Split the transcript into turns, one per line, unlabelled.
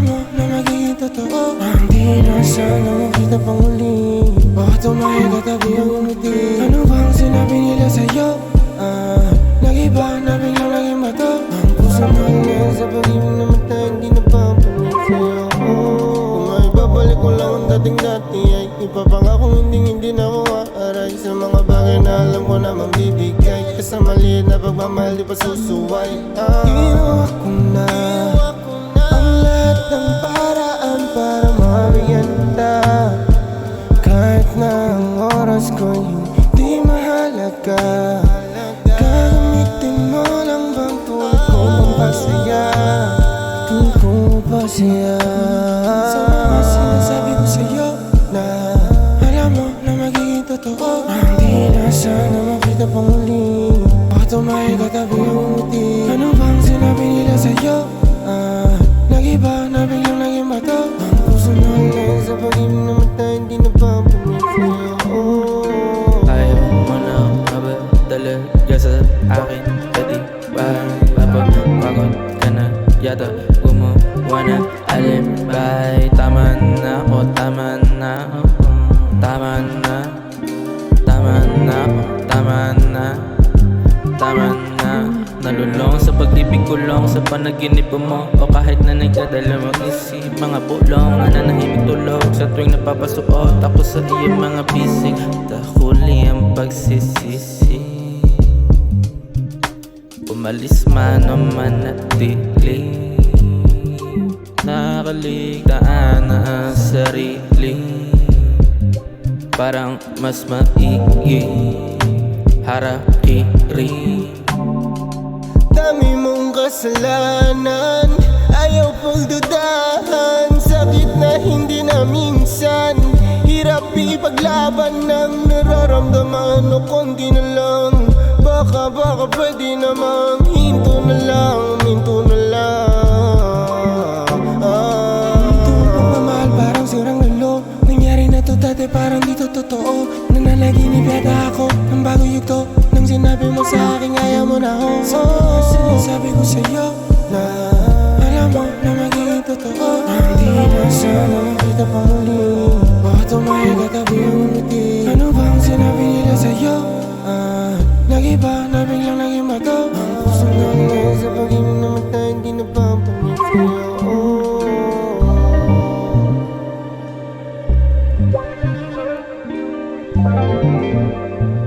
mo na magiging totoo. Ang di na sana mo kita pang uli Baka tumahil ka tabi ang umiti? Ano bang sinabi nila sa'yo? Ah, nag-iba na biglang naging bato? Ang puso mo ngayon sa pag-ibig na mata Hindi na pa ang pagod sa'yo Kung ay babalik ko lang ang dating dati Ay ipapangakong hindi hindi na ako aaray. Sa mga bagay na alam ko na mabibigay Kasi maliit na pagmamahal di pa susuway. Ah, Iyo ako na oras ko hindi mahalaga. Gagamitin mo lang bang tuwag ko pampasaya Tuwag ko pasaya
akin Pwede ba mapapagod ka na yata Gumawa na alimbay Tama na o tama na oh, Tama na Tama na oh, Tama na Tama na Nalulong sa pag-ibig kulong Sa panaginip mo O kahit na nagdadalawang isip Mga bulong na nanahimik tulog. Sa tuwing napapasuot Ako sa iyong mga bisig Dahuli ang pagsisisi Umalis man o manatili Nakaligtaan na sarili. Parang mas maigi. Harakiri
Dami mong kasalanan. Ayaw pagdudahan Sakit na hindi na minsan. Hirap ipaglaban ng nararamdaman. O konti na lang Baka pwede namang Hinto na lang, minto na lang. Ah. Minto pagmamahal parang sirang lalo Nangyari na to dati parang di to totoo Nananaginip yata ako ng bagong yugto Nang sinabi mo sa akin ayaw mo na ako. Sa mga sinasabi ko sa'yo na Alam mo na magiging totoo. Na hindi na sana makita pa muli Thank you.